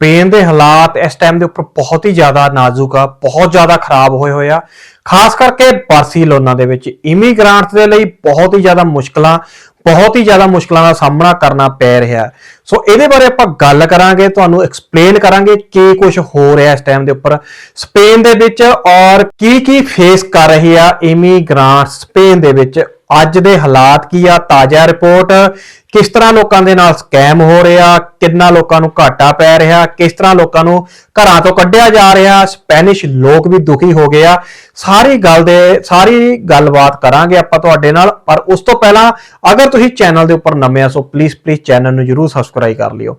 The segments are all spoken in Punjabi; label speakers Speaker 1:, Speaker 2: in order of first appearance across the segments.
Speaker 1: ਸਪੇਨ ਦੇ ਹਾਲਾਤ ਇਸ ਟਾਈਮ ਦੇ ਉੱਪਰ ਬਹੁਤ ਹੀ ਜ਼ਿਆਦਾ ਨਾਜ਼ੁਕ ਆ, ਬਹੁਤ ਜ਼ਿਆਦਾ ਖਰਾਬ ਹੋਏ ਹੋਏ ਆ। ਖਾਸ ਕਰਕੇ ਬਾਰਸੀਲੋਨਾ ਦੇ ਵਿੱਚ ਇਮੀਗ੍ਰਾਂਟਸ ਦੇ ਲਈ ਬਹੁਤ ਹੀ ਜ਼ਿਆਦਾ ਮੁਸ਼ਕਲਾਂ, ਬਹੁਤ ਹੀ ਜ਼ਿਆਦਾ ਮੁਸ਼ਕਲਾਂ ਦਾ ਸਾਹਮਣਾ ਕਰਨਾ ਪੈ ਰਿਹਾ। ਸੋ ਇਹਦੇ ਬਾਰੇ ਆਪਾਂ ਗੱਲ ਕਰਾਂਗੇ, ਤੁਹਾਨੂੰ ਐਕਸਪਲੇਨ ਕਰਾਂਗੇ ਕੀ ਕੁਝ ਹੋ ਰਿਹਾ ਇਸ ਟਾਈਮ ਦੇ ਉੱਪਰ। ਸਪੇਨ ਦੇ ਵਿੱਚ ਔਰ ਕੀ ਕੀ ਫੇਸ ਕਰ ਰਹੀ ਆ ਇਮੀਗ੍ਰਾਂਟਸ ਸਪੇਨ ਦੇ ਵਿੱਚ। ਅੱਜ ਦੇ ਹਾਲਾਤ ਕੀ ਆ? ਤਾਜ਼ਾ ਰਿਪੋਰਟ ਕਿਸ ਤਰ੍ਹਾਂ ਲੋਕਾਂ ਦੇ ਨਾਲ ਸਕੈਮ ਹੋ ਰਿਹਾ, ਕਿੰਨਾ ਲੋਕਾਂ ਨੂੰ ਘਾਟਾ ਪੈ ਰਿਹਾ, ਕਿਸ ਤਰ੍ਹਾਂ ਲੋਕਾਂ ਨੂੰ ਘਰਾਂ ਤੋਂ ਕੱਢਿਆ ਜਾ ਰਿਹਾ ਸਪੈਨਿਸ਼ ਲੋਕ ਵੀ ਦੁਖੀ ਹੋ ਗਏ ਆ। ਸਾਰੀ ਗੱਲ ਦੇ, ਸਾਰੀ ਗੱਲਬਾਤ ਕਰਾਂਗੇ ਆਪਾਂ ਤੁਹਾਡੇ ਨਾਲ, ਪਰ ਉਸ ਤੋਂ ਪਹਿਲਾਂ ਅਗਰ ਤੁਸੀਂ ਚੈਨਲ ਦੇ ਉੱਪਰ ਨਵੇਂ ਆ, ਸੋ ਪਲੀਜ਼ ਪਲੀਜ਼ ਚੈਨਲ ਨੂੰ ਜਰੂਰ ਸਬਸਕ੍ਰਾਈਬ ਕਰ ਲਿਓ।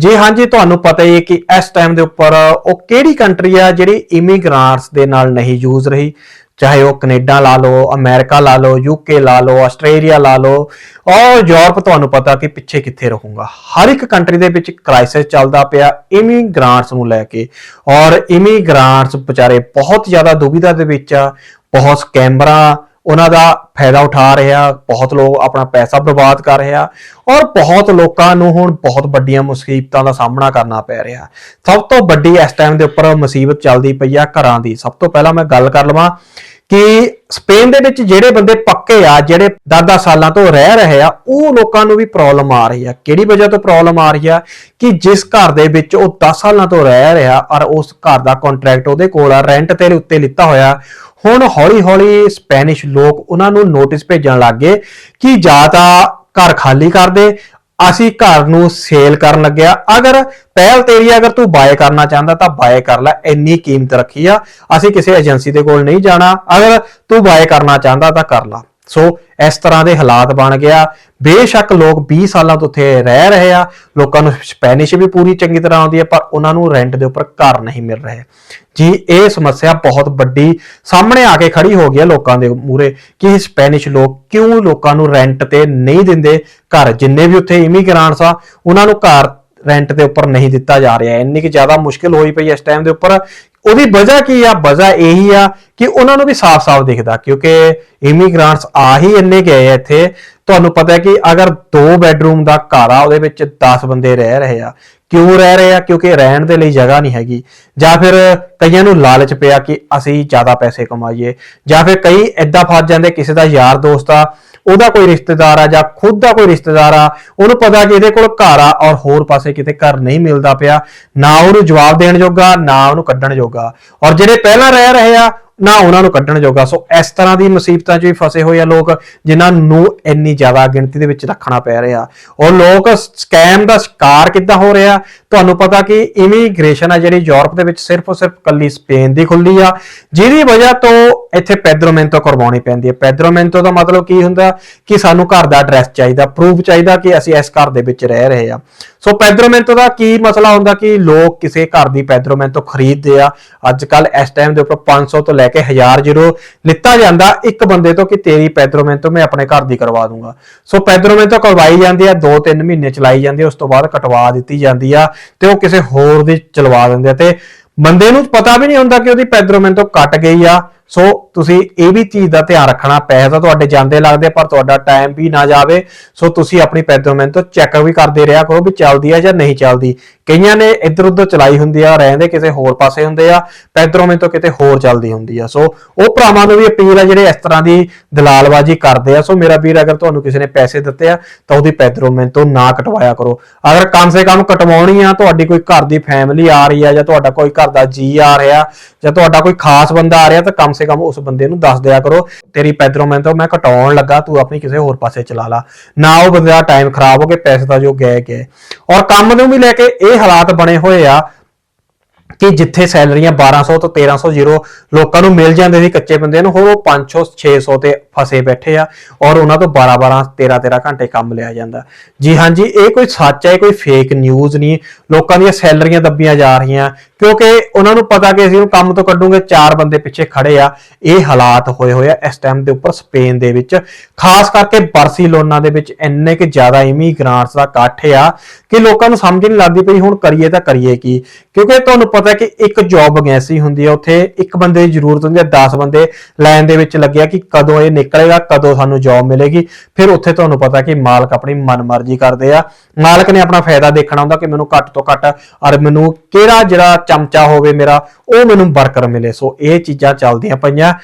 Speaker 1: ਜੀ ਹਾਂਜੀ, ਤੁਹਾਨੂੰ ਪਤਾ ਹੀ ਹੈ ਕਿ ਇਸ ਟਾਈਮ ਦੇ ਉੱਪਰ ਉਹ ਕਿਹੜੀ ਕੰਟਰੀ ਆ ਜਿਹੜੀ ਇਮੀਗ੍ਰਾਂਟਸ ਦੇ ਨਾਲ ਨਹੀਂ ਯੂਜ਼ ਰਹੀ? ਚਾਹੇ ਉਹ ਕੈਨੇਡਾ ਲਾ ਲਓ, ਅਮਰੀਕਾ ਲਾ ਲਓ ਯੂਕੇ ਲਾ ਲਓ, ਆਸਟ੍ਰੇਲੀਆ ਲਾ ਲਓ, ਔਰ ਯੂਰਪ ਤੁਹਾਨੂੰ ਪਤਾ ਕਿ ਪਿੱਛੇ ਕਿੱਥੇ ਰਹੂਗਾ। ਹਰ ਇੱਕ ਕੰਟਰੀ ਦੇ ਵਿੱਚ ਕ੍ਰਾਈਸਿਸ ਚੱਲਦਾ ਪਿਆ ਇਮੀਗ੍ਰਾਂਟਸ ਨੂੰ ਲੈ ਕੇ। ਔਰ ਇਮੀਗ੍ਰਾਂਟਸ ਵਿਚਾਰੇ ਬਹੁਤ ਜ਼ਿਆਦਾ ਦੁਵਿਧਾ ਦੇ ਵਿੱਚ ਆ, ਬਹੁਤ ਸਕੈਮਰਾਂ ਉਹਨਾਂ ਦਾ ਫਾਇਦਾ ਉਠਾ ਰਿਹਾ, ਬਹੁਤ ਲੋਕ ਆਪਣਾ ਪੈਸਾ ਬਰਬਾਦ ਕਰ ਰਿਹਾ ਔਰ ਬਹੁਤ ਲੋਕਾਂ ਨੂੰ ਹੁਣ ਬਹੁਤ ਵੱਡੀਆਂ ਮੁਸੀਬਤਾਂ ਦਾ ਸਾਹਮਣਾ ਕਰਨਾ ਪੈ ਰਿਹਾ। ਸਭ ਤੋਂ ਵੱਡੀ ਇਸ ਟਾਈਮ ਦੇ ਉੱਪਰ ਮੁਸੀਬਤ ਚੱਲਦੀ ਪਈ ਆ ਘਰਾਂ ਦੀ। ਸਭ ਤੋਂ ਪਹਿਲਾਂ ਮੈਂ ਗੱਲ ਕਰ ਲਵਾਂ ਕਿ ਸਪੇਨ ਦੇ ਵਿੱਚ ਜਿਹੜੇ ਬੰਦੇ ਪੱਕੇ ਆ, ਜਿਹੜੇ 10-10 ਸਾਲਾਂ ਤੋਂ ਰਹਿ ਰਹੇ ਆ, ਉਹ ਲੋਕਾਂ ਨੂੰ ਵੀ ਪ੍ਰੋਬਲਮ ਆ ਰਹੀ ਆ। ਕਿਹੜੀ ਵਜ੍ਹਾ ਤੋਂ ਪ੍ਰੋਬਲਮ ਆ ਰਹੀ ਆ? ਕਿ ਜਿਸ ਘਰ ਦੇ ਵਿੱਚ ਉਹ 10 ਸਾਲਾਂ ਤੋਂ ਰਹਿ ਰਿਹਾ ਔਰ ਉਸ ਘਰ ਦਾ ਕੰਟਰੈਕਟ ਉਹਦੇ ਕੋਲ ਆ ਰੈਂਟ ਤੇ ਉੱਤੇ ਲਿੱਤਾ ਹੋਇਆ। ਹੁਣ ਹੌਲੀ-ਹੌਲੀ ਸਪੈਨਿਸ਼ ਲੋਕ ਉਹਨਾਂ ਨੂੰ ਨੋਟਿਸ ਭੇਜਣ ਲੱਗੇ ਕਿ ਜਾਂ ਤਾਂ ਘਰ ਖਾਲੀ ਕਰ ਦੇ ਅਸੀਂ ਘਰ ਨੂੰ ਸੇਲ ਕਰਨ ਲੱਗਿਆ। ਅਗਰ ਪਹਿਲ ਤੇਰੀ ਅਗਰ ਤੂੰ ਬਾਏ ਕਰਨਾ ਚਾਹੁੰਦਾ ਤਾਂ ਬਾਏ ਕਰ ਲੈ। ਇੰਨੀ ਕੀਮਤ ਰੱਖੀ ਆ, ਅਸੀਂ ਕਿਸੇ ਏਜੰਸੀ ਦੇ ਕੋਲ ਨਹੀਂ ਜਾਣਾ। ਅਗਰ ਤੂੰ ਬਾਏ ਕਰਨਾ ਚਾਹੁੰਦਾ ਤਾਂ ਕਰ ਲਾ। ਸੋ ਇਸ ਤਰ੍ਹਾਂ ਦੇ ਹਾਲਾਤ ਬਣ ਗਿਆ। ਬੇਸ਼ੱਕ ਲੋਕ 20 ਸਾਲਾਂ ਤੋਂ ਉੱਥੇ ਰਹਿ ਰਹੇ ਆ। ਲੋਕਾਂ ਨੂੰ ਸਪੈਨਿਸ਼ ਵੀ ਪੂਰੀ ਚੰਗੀ ਤਰ੍ਹਾਂ ਆਉਂਦੀ ਹੈ ਪਰ ਉਹਨਾਂ ਨੂੰ ਰੈਂਟ ਦੇ ਉੱਪਰ ਘਰ ਨਹੀਂ ਮਿਲ ਰਹੇ। ਜੀ, ਇਹ ਸਮੱਸਿਆ ਬਹੁਤ ਵੱਡੀ ਸਾਹਮਣੇ ਆ ਕੇ ਖੜੀ ਹੋ ਗਈ ਹੈ ਲੋਕਾਂ ਦੇ ਮੂਰੇ ਕਿ ਸਪੈਨਿਸ਼ ਲੋਕ ਕਿਉਂ ਲੋਕਾਂ ਨੂੰ ਰੈਂਟ ਤੇ ਨਹੀਂ ਦਿੰਦੇ? ਘਰ ਜਿੰਨੇ ਵੀ ਉੱਥੇ ਇਮੀਗ੍ਰਾਂਟਸ ਆ, ਉਹਨਾਂ ਨੂੰ ਘਰ ਰੈਂਟ ਦੇ ਉੱਪਰ ਨਹੀਂ ਦਿੱਤਾ ਜਾ ਰਿਹਾ। ਇੰਨੀ ਕਿ ਜ਼ਿਆਦਾ ਮੁਸ਼ਕਿਲ ਹੋਈ ਪਈ ਇਸ ਟਾਈਮ ਦੇ ਉੱਪਰ। ਉਹਦੀ ਵਜ੍ਹਾ ਕੀ ਆ? ਵਜ੍ਹਾ ਇਹੀ ਆ ਕਿ ਉਹਨਾਂ ਨੂੰ ਵੀ ਸਾਫ਼-ਸਾਫ਼ ਦਿਖਦਾ, ਕਿਉਂਕਿ ਇਮੀਗ੍ਰਾਂਟਸ ਆ ਹੀ ਇੰਨੇ ਗਏ ਆ ਇੱਥੇ। ਤੁਹਾਨੂੰ ਪਤਾ ਹੈ ਕਿ ਅਗਰ ਦੋ ਬੈੱਡਰੂਮ ਦਾ ਘਰ ਆ, ਉਹਦੇ ਵਿੱਚ 10 ਬੰਦੇ ਰਹਿ ਰਹੇ ਆ। ਕਿਉਂ ਰਹਿ ਰਹੇ ਆ? ਕਿਉਂਕਿ ਰਹਿਣ ਦੇ ਲਈ ਜਗ੍ਹਾ ਨਹੀਂ ਹੈਗੀ। ਜਾਂ ਫਿਰ ਕਈਆਂ ਨੂੰ ਲਾਲਚ ਪਿਆ ਕਿ ਅਸੀਂ ਜ਼ਿਆਦਾ ਪੈਸੇ ਕਮਾਈਏ। ਜਾਂ ਫਿਰ ਕਈ ਐਦਾਂ ਫਸ ਜਾਂਦੇ, ਕਿਸੇ ਦਾ ਯਾਰ ਦੋਸਤ ਆ, ਉਹਦਾ ਕੋਈ ਰਿਸ਼ਤੇਦਾਰ ਆ ਜਾਂ ਖੁਦ ਦਾ ਕੋਈ ਰਿਸ਼ਤੇਦਾਰ ਆ, ਉਹਨੂੰ ਪਤਾ ਕਿ ਇਹਦੇ ਕੋਲ ਘਰ ਆ ਔਰ ਹੋਰ ਪਾਸੇ ਕਿਤੇ ਘਰ ਨਹੀਂ ਮਿਲਦਾ ਪਿਆ। ਨਾ ਉਹਨੂੰ ਜਵਾਬ ਦੇਣ ਜੋਗਾ, ਨਾ ਉਹਨੂੰ ਕੱਢਣ ਜੋਗਾ। ਔਰ ਜਿਹੜੇ ਪਹਿਲਾਂ ਰਹਿ ਰਹੇ ਆ ਨਾ ਉਹਨਾਂ ਨੂੰ ਕੱਢਣ ਜੋਗਾ। ਸੋ ਇਸ ਤਰ੍ਹਾਂ ਦੀ ਮੁਸੀਬਤਾਂ 'ਚ ਵੀ ਫਸੇ ਹੋਏ ਆ ਲੋਕ, ਜਿਨ੍ਹਾਂ ਨੂੰ ਇੰਨੀ ਜ਼ਿਆਦਾ ਗਿਣਤੀ ਦੇ ਵਿੱਚ ਰੱਖਣਾ ਪੈ ਰਿਹਾ। ਔਰ ਲੋਕ ਸਕੈਮ ਦਾ ਸ਼ਿਕਾਰ ਕਿੱਦਾਂ ਹੋ ਰਿਹਾ? ਤੁਹਾਨੂੰ ਪਤਾ ਕਿ ਇਮੀਗ੍ਰੇਸ਼ਨ ਆ ਜਿਹੜੀ ਯੂਰਪ ਦੇ ਵਿੱਚ ਸਿਰਫ ਔਰ ਸਿਰਫ ਕੱਲੀ ਸਪੇਨ ਦੀ ਖੁੱਲੀ ਆ, ਜਿਹਦੀ ਵਜ੍ਹਾ ਤੋਂ ਇੱਥੇ ਪੈਦਰੋਮੈਂਟੋ ਕਰਵਾਉਣੀ ਪੈਂਦੀ ਹੈ। ਪੈਦਰੋਮੈਂਟੋ ਦਾ ਮਤਲਬ ਕੀ ਹੁੰਦਾ ਕਿ ਸਾਨੂੰ ਘਰ ਦਾ ਐਡਰੈਸ ਚਾਹੀਦਾ ਪ੍ਰੂਫ ਚਾਹੀਦਾ ਕਿ ਅਸੀਂ ਇਸ ਘਰ ਦੇ ਵਿੱਚ ਰਹਿ ਰਹੇ ਆ ਸੋ ਪੈਦਰੋਮੈਂਟੋ ਦਾ ਕੀ ਮਸਲਾ ਹੁੰਦਾ ਕਿ ਲੋਕ ਕਿਸੇ ਘਰ ਦੀ ਪੈਦਰੋਮੈਂਟੋ ਖਰੀਦਦੇ ਆ। ਅੱਜ ਕੱਲ ਇਸ ਟਾਈਮ ਦੇ ਉੱਪਰ 500 ਤੋਂ ਲੈ ਕੇ 1000 ਯੂਰੋ ਲਿੱਤਾ ਜਾਂਦਾ ਇੱਕ ਬੰਦੇ ਤੋਂ ਕਿ ਤੇਰੀ ਪੈਦਰੋਮੈਂਟੋ ਮੈਂ ਆਪਣੇ ਘਰ ਦੀ ਕਰਵਾ ਦੂੰਗਾ। ਸੋ ਪੈਦਰੋਮੈਂਟੋ ਕਰਵਾਈ ਜਾਂਦੀ ਆ 2-3 ਮਹੀਨੇ ਚਲਾਈ ਜਾਂਦੀ ਆ ਉਸ ਤੋਂ ਬਾਅਦ ਕਟਵਾ ਦਿੱਤੀ ਜਾਂਦੀ ਆ ਤੇ ਉਹ ਕਿਸੇ ਹੋਰ ਦੀ ਚਲਵਾ ਦਿੰਦੇ ਆ। ਤੇ ਬੰਦੇ ਨੂੰ ਪਤਾ ਵੀ ਨਹੀਂ ਹੁੰਦਾ ਕਿ ਉਹਦੀ ਪੈਦਰੋਮੈਂਟੋ ਕੱਟ ਗਈ ਆ। ਸੋ ਤੁਸੀਂ ਇਹ ਵੀ ਚੀਜ਼ ਦਾ ਧਿਆਨ ਰੱਖਣਾ, ਪੈਸੇ ਤਾਂ ਤੁਹਾਡੇ ਜਾਂਦੇ ਲੱਗਦੇ, ਪਰ ਤੁਹਾਡਾ ਟਾਈਮ ਵੀ ਨਾ ਜਾਵੇ। ਸੋ ਤੁਸੀਂ ਆਪਣੀ ਪੈਦਰੋਮੈਂਟੋ ਚੈੱਕ ਵੀ ਕਰਦੇ ਰਿਹਾ ਕਰੋ ਵੀ ਚੱਲਦੀ ਆ ਜਾਂ ਨਹੀਂ ਚੱਲਦੀ। ਕਈਆਂ ਨੇ ਇੱਧਰ ਉੱਧਰ ਚਲਾਈ ਹੁੰਦੀ ਆ, ਰਹਿੰਦੇ ਕਿਸੇ ਹੋਰ ਪਾਸੇ ਹੁੰਦੇ ਆ ਪੈਦਰੋਮੈਂਟੋ ਕਿਤੇ ਹੋਰ ਚੱਲਦੀ ਹੁੰਦੀ ਆ। ਸੋ ਉਹ ਭਰਾਵਾਂ ਨੂੰ ਵੀ ਅਪੀਲ ਆ ਜਿਹੜੇ ਇਸ ਤਰ੍ਹਾਂ ਦੀ ਦਲਾਲਬਾਜ਼ੀ ਕਰਦੇ ਆ। ਸੋ ਮੇਰਾ ਵੀਰ ਅਗਰ ਤੁਹਾਨੂੰ ਕਿਸੇ ਨੇ ਪੈਸੇ ਦਿੱਤੇ ਆ, ਤਾਂ ਉਹਦੀ ਪੈਦਰੋਮੈਂਟੋ ਨਾ ਕਟਵਾਇਆ ਕਰੋ। ਅਗਰ ਕੰਮ ਸੇ ਕੰਮ ਕਟਵਾਉਣੀ ਆ, ਤੁਹਾਡੀ ਕੋਈ ਘਰ ਦੀ ਫੈਮਿਲੀ ਆ ਰਹੀ ਆ, ਜਾਂ ਤੁਹਾਡਾ ਕੋਈ ਘਰ ਦਾ ਜੀ ਆ ਰਿਹਾ, ਜਾਂ ਤੁਹਾਡਾ ਕੋਈ ਖਾਸ ਬੰਦਾ ਆ ਰਿਹਾ, ਤਾਂ ਕੰਮ ਸੇ ਕਮ ਉਸ ਬੰਦੇ ਨੂੰ ਦੱਸ ਦਿਆ ਕਰੋ, ਤੇਰੀ ਪੈਦਰੋਮੈਂਟੋ ਮੈਂ ਘਟਾਉਣ ਲੱਗਾ, ਤੂੰ ਆਪਣੀ ਕਿਸੇ ਹੋਰ ਪਾਸੇ ਚਲਾ ਲਾ। ਨਾ ਉਹ ਬੰਦੇ ਦਾ ਟਾਈਮ ਖਰਾਬ ਹੋ ਕੇ ਪੈਸੇ ਦਾ ਜੋ ਗਏ ਗਏ। ਔਰ ਕੰਮ ਨੂੰ ਵੀ ਲੈ ਕੇ ਇਹ ਹਾਲਾਤ ਬਣੇ ਹੋਏ ਆ ਕਿ ਜਿੱਥੇ ਸੈਲਰੀਆਂ 1200 ਤੋਂ 1300 ਜ਼ੀਰੋ ਲੋਕਾਂ ਨੂੰ ਮਿਲ ਜਾਂਦੇ ਸੀ ਕੱਚੇ ਬੰਦੇ ਨੂੰ, ਹੋਰ ਉਹ 500 600 ਤੇ ਫਸੇ ਬੈਠੇ ਆ ਔਰ ਉਹਨਾਂ ਤੋਂ 12 12 13 13 ਘੰਟੇ ਕੰਮ ਲਿਆ ਜਾਂਦਾ। ਜੀ ਹਾਂਜੀ ਇਹ ਕੋਈ ਸੱਚ ਹੈ ਕੋਈ ਫੇਕ ਨਿਊਜ਼ ਨਹੀਂ। ਲੋਕਾਂ ਦੀਆਂ ਸੈਲਰੀਆਂ ਦੱਬੀਆਂ ਜਾ ਰਹੀਆਂ, ਕਿਉਂਕਿ ਉਹਨਾਂ ਨੂੰ ਪਤਾ ਕਿ ਅਸੀਂ ਉਹਨੂੰ ਕੰਮ ਤੋਂ ਕੱਢੂਗੇ, ਚਾਰ ਬੰਦੇ ਪਿੱਛੇ ਖੜੇ ਆ। ਇਹ ਹਾਲਾਤ ਹੋਏ ਹੋਏ ਆ ਇਸ ਟਾਈਮ ਦੇ ਉੱਪਰ ਸਪੇਨ ਦੇ ਵਿੱਚ। ਖਾਸ ਕਰਕੇ ਬਾਰਸੀਲੋਨਾ ਦੇ ਵਿੱਚ ਇੰਨੇ ਕਿ ਜ਼ਿਆਦਾ ਇਮੀਗ੍ਰਾਂਟਸ ਦਾ ਇਕੱਠ ਆ ਕਿ ਲੋਕਾਂ ਨੂੰ ਸਮਝ ਨਹੀਂ ਲੱਗਦੀ ਪਈ, ਹੁਣ ਕਰੀਏ ਤਾਂ ਕਰੀਏ ਕੀ? ਕਿਉਂਕਿ ਤੁਹਾਨੂੰ ਪਤਾ ਕਿ ਇੱਕ ਜੌਬ ਵੈਕੈਂਸੀ ਹੁੰਦੀ ਹੈ ਉੱਥੇ ਇੱਕ ਬੰਦੇ ਦੀ ਜ਼ਰੂਰਤ ਹੁੰਦੀ ਹੈ 10 ਬੰਦੇ ਲਾਈਨ ਦੇ ਵਿੱਚ ਲੱਗਿਆ ਕਿ ਕਦੋਂ ਇਹ ਨਿਕਲੇਗਾ, ਕਦੋਂ ਸਾਨੂੰ ਜੌਬ ਮਿਲੇਗੀ। ਫਿਰ ਉੱਥੇ ਤੁਹਾਨੂੰ ਪਤਾ ਕਿ ਮਾਲਕ ਆਪਣੀ ਮਨਮਰਜ਼ੀ ਕਰਦੇ ਆ। ਮਾਲਕ ਨੇ ਆਪਣਾ ਫਾਇਦਾ ਦੇਖਣਾ ਹੁੰਦਾ ਕਿ ਮੈਨੂੰ ਘੱਟ ਤੋਂ ਘੱਟ ਔਰ ਮੈਨੂੰ ਕਿਹੜਾ ਜਿਹੜਾ ਚਮਚਾ ਹੋਵੇ ਮੇਰਾ, ਉਹ ਮੈਨੂੰ ਵਰਕਰ ਮਿਲੇ। ਸੋ ਇਹ ਚੀਜ਼ਾਂ ਚੱਲਦੀਆਂ ਪਈਆਂ।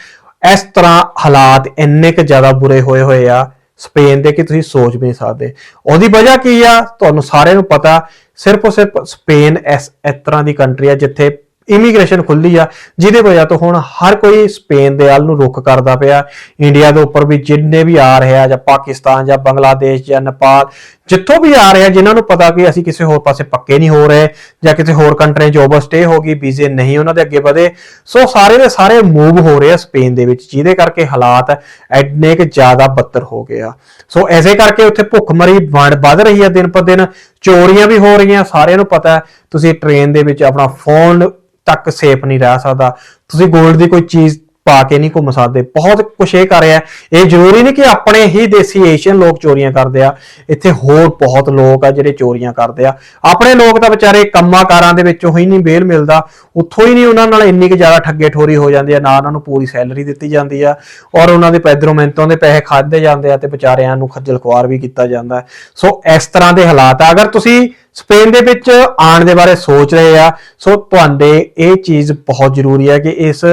Speaker 1: ਇਸ ਤਰ੍ਹਾਂ ਹਾਲਾਤ ਇੰਨੇ ਕੁ ਜ਼ਿਆਦਾ ਬੁਰੇ ਹੋਏ ਹੋਏ ਆ ਸਪੇਨ ਦੇ ਕਿ ਤੁਸੀਂ ਸੋਚ ਵੀ ਨਹੀਂ ਸਕਦੇ। ਉਹਦੀ ਵਜ੍ਹਾ ਕੀ ਆ? ਤੁਹਾਨੂੰ ਸਾਰਿਆਂ ਨੂੰ ਪਤਾ ਸਿਰਫ ਔਰ ਸਿਰਫ ਸਪੇਨ ਇਸ ਇਸ ਤਰ੍ਹਾਂ ਦੀ ਕੰਟਰੀ ਹੈ ਜਿੱਥੇ ਇਮੀਗ੍ਰੇਸ਼ਨ ਖੁੱਲੀ ਆ, ਜਿਹਦੇ ਵਜ੍ਹਾ ਤੋਂ ਹੁਣ ਹਰ ਕੋਈ ਸਪੇਨ ਦੇ ਵੱਲ ਨੂੰ ਰੁਖ ਕਰਦਾ ਪਿਆ। ਇੰਡੀਆ ਦੇ ਉੱਪਰ ਵੀ ਜਿੰਨੇ ਵੀ ਆ ਰਹੇ ਆ, ਜਾਂ ਪਾਕਿਸਤਾਨ, ਜਾਂ ਬੰਗਲਾਦੇਸ਼, ਜਾਂ ਨੇਪਾਲ, ਜਿੱਥੋਂ ਵੀ ਆ ਰਹੇ ਆ, ਜਿਨ੍ਹਾਂ ਨੂੰ ਪਤਾ ਕਿ ਅਸੀਂ ਕਿਸੇ ਹੋਰ ਪਾਸੇ ਪੱਕੇ ਨਹੀਂ ਹੋ ਰਹੇ, ਜਾਂ ਕਿਸੇ ਹੋਰ ਕੰਟਰੀ ਜੋਬ ਸਟੇ ਹੋ ਗਈ, ਵੀਜ਼ੇ ਨਹੀਂ ਉਹਨਾਂ ਦੇ ਅੱਗੇ ਵਧੇ। ਸੋ ਸਾਰੇ ਦੇ ਸਾਰੇ ਮੂਵ ਹੋ ਰਹੇ ਆ ਸਪੇਨ ਦੇ ਵਿੱਚ, ਜਿਹਦੇ ਕਰਕੇ ਹਾਲਾਤ ਐਡਨੇ ਕਿ ਜ਼ਿਆਦਾ ਬੱਤਰ ਹੋ ਗਏ ਆ। ਸੋ ਐਸੇ ਕਰਕੇ ਉੱਥੇ ਭੁੱਖਮਰੀ ਵੰਡ ਵੱਧ ਰਹੀ ਹੈ ਦਿਨ ਪਰ ਦਿਨ, ਚੋਰੀਆਂ ਵੀ ਹੋ ਰਹੀਆਂ, ਸਾਰਿਆਂ ਨੂੰ ਪਤਾ ਤੁਸੀਂ ਟ੍ਰੇਨ ਦੇ ਵਿੱਚ ਆਪਣਾ ਫੋਨ ਤੱਕ ਸੇਫ ਨਹੀਂ ਰਹਿ ਸਕਦਾ। ਤੁਸੀਂ 골ਡ ਦੀ ਕੋਈ ਚੀਜ਼ ਪਾ ਕੇ ਨਹੀਂ ਘੁੰਮ ਸਕਦੇ। ਬਹੁਤ ਕੁਛ ਇਹ ਕਰ ਰਿਹਾ ਇਹ ਜ਼ਰੂਰੀ ਨਹੀਂ ਕਿ ਆਪਣੇ ਹੀ ਦੇਸੀ ਏਸ਼ੀਅਨ ਲੋਕ ਚੋਰੀਆਂ ਕਰਦੇ ਆ। ਇੱਥੇ ਹੋਰ ਬਹੁਤ ਲੋਕ ਆ ਜਿਹੜੇ ਚੋਰੀਆਂ ਕਰਦੇ ਆ। ਆਪਣੇ ਲੋਕ ਤਾਂ ਵਿਚਾਰੇ ਕੰਮਾਂ ਕਾਰਾਂ ਦੇ ਵਿੱਚੋਂ ਹੀ ਨਹੀਂ ਬੇਲ ਮਿਲਦਾ। ਉੱਥੋਂ ਹੀ ਨਹੀਂ ਉਹਨਾਂ ਨਾਲ ਇੰਨੀ ਕਿ ਜ਼ਿਆਦਾ ਠੱਗੇ ਠੋਰੀ ਹੋ ਜਾਂਦੀ ਆ। ਨਾ ਉਹਨਾਂ ਨੂੰ ਪੂਰੀ ਸੈਲਰੀ ਦਿੱਤੀ ਜਾਂਦੀ ਆ। ਔਰ ਉਹਨਾਂ ਦੇ ਪੈਦਰੋਂ ਮਿਹਨਤੋਂ ਦੇ ਪੈਸੇ ਖਾਦੇ ਜਾਂਦੇ ਆ ਤੇ ਵਿਚਾਰਿਆਂ ਨੂੰ ਖੱਜਲ ਖੁਆਰ ਵੀ ਕੀਤਾ ਜਾਂਦਾ ਸੋ ਇਸ ਤਰ੍ਹਾਂ ਦੇ ਹਾਲਾਤ ਆ। ਅਗਰ ਤੁਸੀਂ ਸਪੇਨ ਦੇ ਵਿੱਚ ਆਉਣ ਦੇ ਬਾਰੇ ਸੋਚ ਰਹੇ ਆ ਸੋ ਤੁਹਾਡੇ ਇਹ ਚੀਜ਼ ਬਹੁਤ ਜ਼ਰੂਰੀ ਹੈ ਕਿ ਇਸ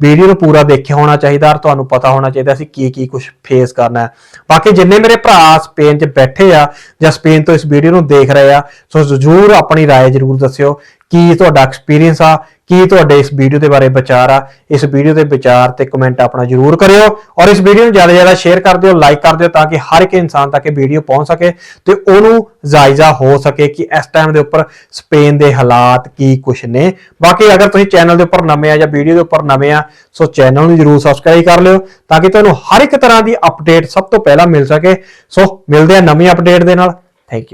Speaker 1: ਵੀਡੀਓ ਨੂੰ ਪੂਰਾ ਦੇਖਿਆ ਹੋਣਾ ਚਾਹੀਦਾ ਔਰ ਤੁਹਾਨੂੰ ਪਤਾ ਹੋਣਾ ਚਾਹੀਦਾ ਅਸੀਂ ਕੀ ਕੀ ਕੁਝ ਫੇਸ ਕਰਨਾ ਹੈ ਬਾਕੀ ਜਿੰਨੇ ਮੇਰੇ ਭਰਾ ਸਪੇਨ 'ਚ ਬੈਠੇ ਆ ਜਾਂ ਸਪੇਨ ਤੋਂ ਇਸ ਵੀਡੀਓ ਨੂੰ ਦੇਖ ਰਹੇ ਆ ਸੋ ਜ਼ਰੂਰ ਆਪਣੀ رائے ਜ਼ਰੂਰ ਦੱਸਿਓ ਕੀ ਤੁਹਾਡਾ ਐਕਸਪੀਰੀਅੰਸ ਆ, ਕੀ ਤੁਹਾਡੇ ਇਸ ਵੀਡੀਓ ਦੇ ਬਾਰੇ ਵਿਚਾਰ ਆ, ਇਸ ਵੀਡੀਓ ਦੇ ਵਿਚਾਰ ਤੇ ਕਮੈਂਟ ਆਪਣਾ ਜਰੂਰ ਕਰਿਓ ਔਰ ਇਸ ਵੀਡੀਓ ਨੂੰ ਜ਼ਿਆਦਾ ਜ਼ਿਆਦਾ ਸ਼ੇਅਰ ਕਰ ਦਿਓ ਲਾਈਕ ਕਰ ਦਿਓ ਤਾਂ ਕਿ ਹਰ ਇੱਕ ਇਨਸਾਨ ਤੱਕ ਇਹ ਵੀਡੀਓ ਪਹੁੰਚ ਸਕੇ ਤੇ ਉਹਨੂੰ ਜਾਇਜ਼ਾ ਹੋ ਸਕੇ ਕਿ ਇਸ ਟਾਈਮ ਦੇ ਉੱਪਰ ਸਪੇਨ ਦੇ ਹਾਲਾਤ ਕੀ ਕੁਛ ਨੇ। ਬਾਕੀ ਅਗਰ ਤੁਸੀਂ ਚੈਨਲ ਦੇ ਉੱਪਰ ਨਵੇਂ ਆ ਜਾਂ ਵੀਡੀਓ ਦੇ ਉੱਪਰ ਨਵੇਂ ਆ, ਸੋ ਚੈਨਲ ਨੂੰ ਜਰੂਰ ਸਬਸਕ੍ਰਾਈਬ ਕਰ ਲਿਓ ਤਾਂ ਕਿ ਤੁਹਾਨੂੰ ਹਰ ਇੱਕ ਤਰ੍ਹਾਂ ਦੀ ਅਪਡੇਟ ਸਭ ਤੋਂ ਪਹਿਲਾਂ ਮਿਲ ਸਕੇ। ਸੋ ਮਿਲਦੇ ਆ ਨਵੀਂ ਅਪਡੇਟ ਦੇ ਨਾਲ। Thank you